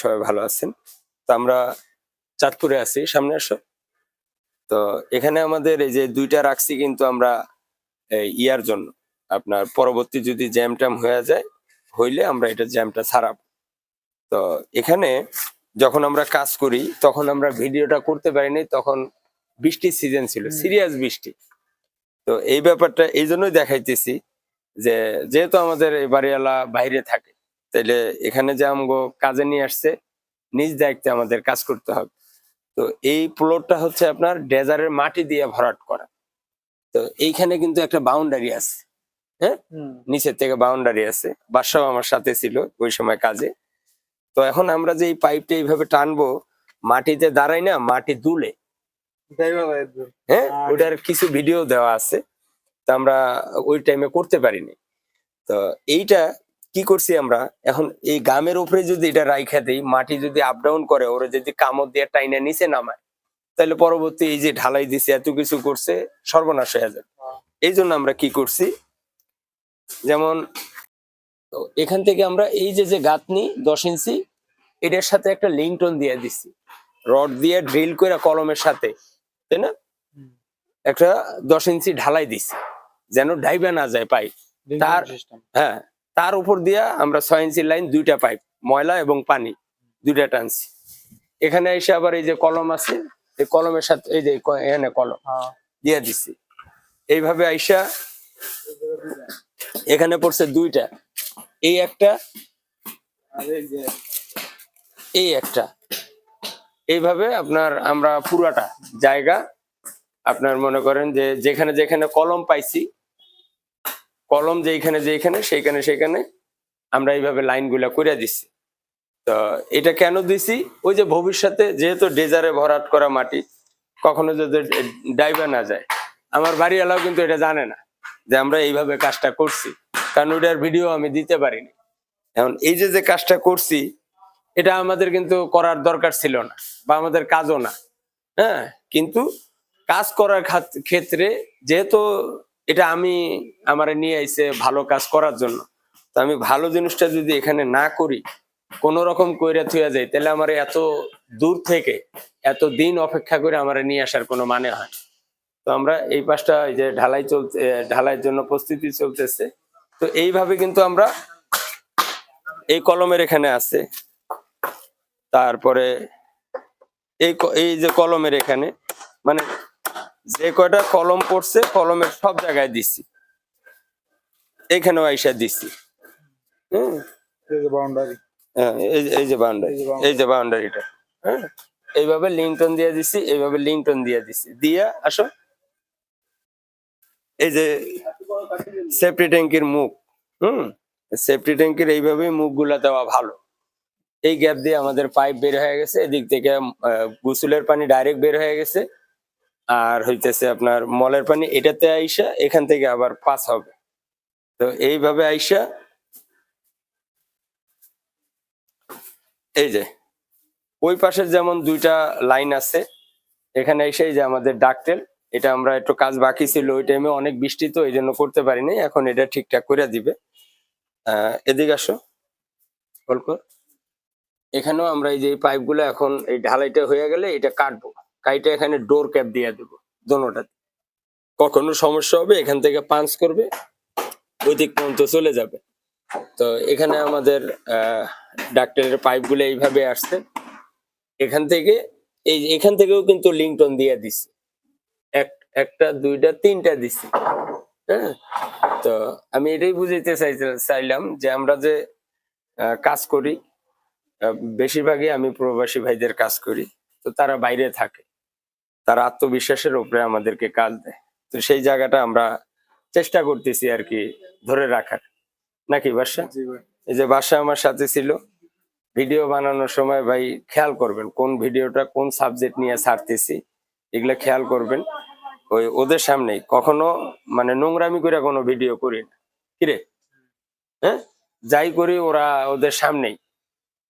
সবাই ভালো আছেন। তো আমরা চাঁদপুরে আছি সামনে আসো। তো এখানে আমাদের এই যে দুইটা রাখছি কিন্তু আমরা ইয়ার জন্য। আপনার পরবর্তী যদি জ্যাম ট্যাম হয়ে যায় হইলে আমরা এটা জ্যামটা ছাড়াবো। তো এখানে যখন আমরা কাজ করি তখন আমরা ভিডিওটা করতে পারিনি তখন বৃষ্টির সিজন ছিল সিরিয়াস বৃষ্টি। তো এই ব্যাপারটা এই জন্যই দেখাইতেছি যে যেহেতু আমাদের এই বাড়িওয়ালা বাইরে থাকে তাইলে এখানে যে আমগো কাজে নিয়ে আসছে নিজ দায়িত্বে আমাদের কাজ করতে হবে। তো এই প্লটটা হচ্ছে আপনার ডেজারের মাটি দিয়ে ভরাট করা। তো এইখানে কিন্তু একটা বাউন্ডারি আছে হ্যাঁ? নিচের থেকে বাউন্ডারি আছে বাসাও আমার সাথে ছিল ওই সময় কাজে। তো এখন আমরা যে এই পাইপটা এইভাবে টানবো মাটিতে দাঁড়াই না মাটি দুলে। হ্যাঁ? ওটার কিছু ভিডিও দেওয়া আছে তো আমরা ওই টাইমে করতে পারিনি। তো এইটা কি করছি আমরা? এখন এই গামের উপরে যদি এটা রাইখা দিই মাটি যদি আপ ডাউন করে ওরা যদি কামড় দিয়ে টাইনা নিচে নামায় তাহলে পরবর্তী এই যে ঢালাই দিছে এত কিছু করছে সর্বনাশ হয়ে যাবে। হ্যাঁ। এই জন্য আমরা কি করছি? যেমন এখান থেকে আমরা এই যে যে গাঁথনি দশ ইঞ্চি এটার সাথে একটা লিংটন দিয়ে দিছি। রড দিয়ে ড্রিল করে কলমের সাথে তাই না? একটা দশ ইঞ্চি ঢালাই দিছি যেন ডাইবা না যায় পাই তার- হ্যাঁ তার উপর দিয়া আমরা ছয় ইঞ্চি লাইন দুইটা পাইপ ময়লা এবং পানি দুইটা টানছি। এখানে এসে আবার এই যে কলম আছে এই কলমের সাথে এই যে এখানে কলম হ্যাঁ। দিয়ে দিছি। এইভাবে আইসা এখানে পড়ছে দুইটা। এই একটা এই একটা। এইভাবে আপনার আমরা পুরাটা জায়গা আপনার মনে করেন যে যেখানে যেখানে কলম পাইছি কলম যেখানে যেখানে সেইখানে সেখানে আমরা এইভাবে লাইনগুলা করে দিছি। তো এটা কেন দিছি? ওই যে ভবিষ্যতে যেহেতু ডেজারে ভরাট করা মাটি, কখনো যদি ডাইবা না যায়। আমার বাড়িওয়ালাও কিন্তু এটা জানে না, যে আমরা এইভাবে কাজটা করছি। কারণ ওইটার ভিডিও আমি দিতে পারিনি। এখন এই যে যে কাজটা করছি, এটা আমাদের কিন্তু করার দরকার ছিল না, বা আমাদের কাজও না। হ্যাঁ কিন্তু কাজ করার ক্ষেত্রে যেহেতু এটা আমি আমার নিয়ে আইছে ভালো কাজ করার জন্য। তো আমি ভালো জিনিসটা যদি এখানে না করি, কোন রকম কইরা থুয়া যায় তাহলে আমার এত দূর থেকে, এত দিন অপেক্ষা করে আমার নিয়ে আসার কোনো মানে হয় তো আমরা এই পাশটা যে ঢালাই চলতে ঢালাইয়ের জন্য প্রস্তুতি চলতেছে। তো এইভাবে কিন্তু আমরা এই কলমের এখানে আছে। তারপরে এই এই যে কলমের এখানে মানে যে কয়টা কলম পড়ছে কলমের সব জায়গায় দিছি। এখানেও আইসা দিছি। হুম? এই যে বাউন্ডারি হ্যাঁ, এই যে- এই বাউন্ডারি এই যে boundary। এই যে বাউন্ডারিটা হ্যাঁ? এইভাবে লিংটন দিয়ে দিছি এইভাবে লিংটন দিয়ে দিছি। দিয়া আসো। এই যে সেফটি ট্যাঙ্কির মুখ। হুম? সেফটি ট্যাঙ্কির মুখগুলা দেওয়া ভালো। এই গ্যাপ দিয়ে আমাদের পাইপ বের হয়ে গেছে এদিক থেকে গোসলের পানি ডাইরেক্ট বের হয়ে গেছে। আর হইতেছে আপনার মলের পানি এটাতে আইসা এখান থেকে আবার পাস হবে। তো এইভাবে আইসা এই যে, ওই পাশের যেমন দুইটা লাইন আছে, এখানে এসে যে আমাদের ডাকটেল, এটা আমরা একটু কাজ বাকি ছিল ওই টাইমে অনেক বৃষ্টি তো এই জন্য করতে পারিনি, এখন এটা ঠিকঠাক করে দিবে। এদিকে আসো অল্প এখানেও আমরা এই যে পাইপগুলো এখন এই ঢালাইটা হয়ে গেলে এটা কাটবো। কাইটা এখানে ডোর ক্যাপ দিয়ে দেবো দোনোটাতে। কখনো সমস্যা হবে, এখান থেকে পাঞ্চ করবে, ওই দিক পর্যন্ত চলে যাবে। তো এখানে আমাদের ডাক্তারের পাইপগুলো এইভাবে আসছে। এখান থেকে, এই এখান থেকেও কিন্তু লিংটন দিয়ে দিছে। এক, একটা, দুইটা, তিনটা দিছি। হ্যাঁ? তো আমি এটাই বুঝাইতে চাইলাম যে আমরা যে কাজ করি বেশিরভাগই আমি প্রবাসী ভাইদের কাজ করি। তো তারা বাইরে থাকে। তারা আত্মবিশ্বাসের উপরে আমাদেরকে কাজ দেয়। তো সেই জায়গাটা আমরা চেষ্টা করতেছি আর কি ধরে রাখার। নাকি বাসা? এই যে বাসা আমার সাথে ছিল। ভিডিও বানানোর সময় ভাই খেয়াল করবেন কোন ভিডিওটা কোন সাবজেক্ট নিয়ে ছাড়তেছি এগুলো খেয়াল করবেন। ওই ওদের সামনেই। কখনো মানে নোংরামি করে কোনো ভিডিও করি না। কিরে হ্যাঁ? যাই করি ওরা ওদের সামনেই।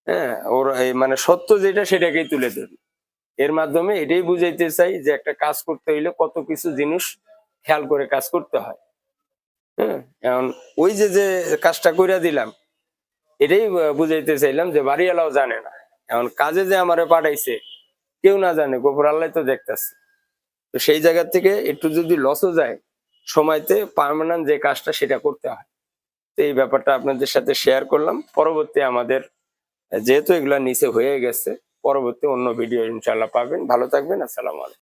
হ্যাঁ? ওরা এই মানে সত্য যেটা সেটাকেই তুলে ধরি। এর মাধ্যমে এটাই বুঝাইতে চাই যে একটা কাজ করতে হইলে কত কিছু জিনিস খেয়াল করে কাজ করতে হয়। হ্যাঁ ওই যে যে কাজটা কইরা দিলাম, এটাই বুঝাইতে চাইলাম যে বাড়িওয়ালাও জানে না। এখন কাজে যে আমারে পাঠাইছে, কেউ না জানে, গোপর আল্লাহ তো দেখতেছে। তো সেই জায়গা থেকে একটু যদি লসও যায়, সময়তে পার্মানেন্ট যে কাজটা সেটা করতে হয়। তো এই ব্যাপারটা আপনাদের সাথে শেয়ার করলাম। পরবর্তী আমাদের, যেহেতু এগুলা নিচে হয়ে গেছে পরবর্তী অন্য ভিডিও ইনশাল্লাহ পাবেন। ভালো থাকবেন আসসালামু আলাইকুম।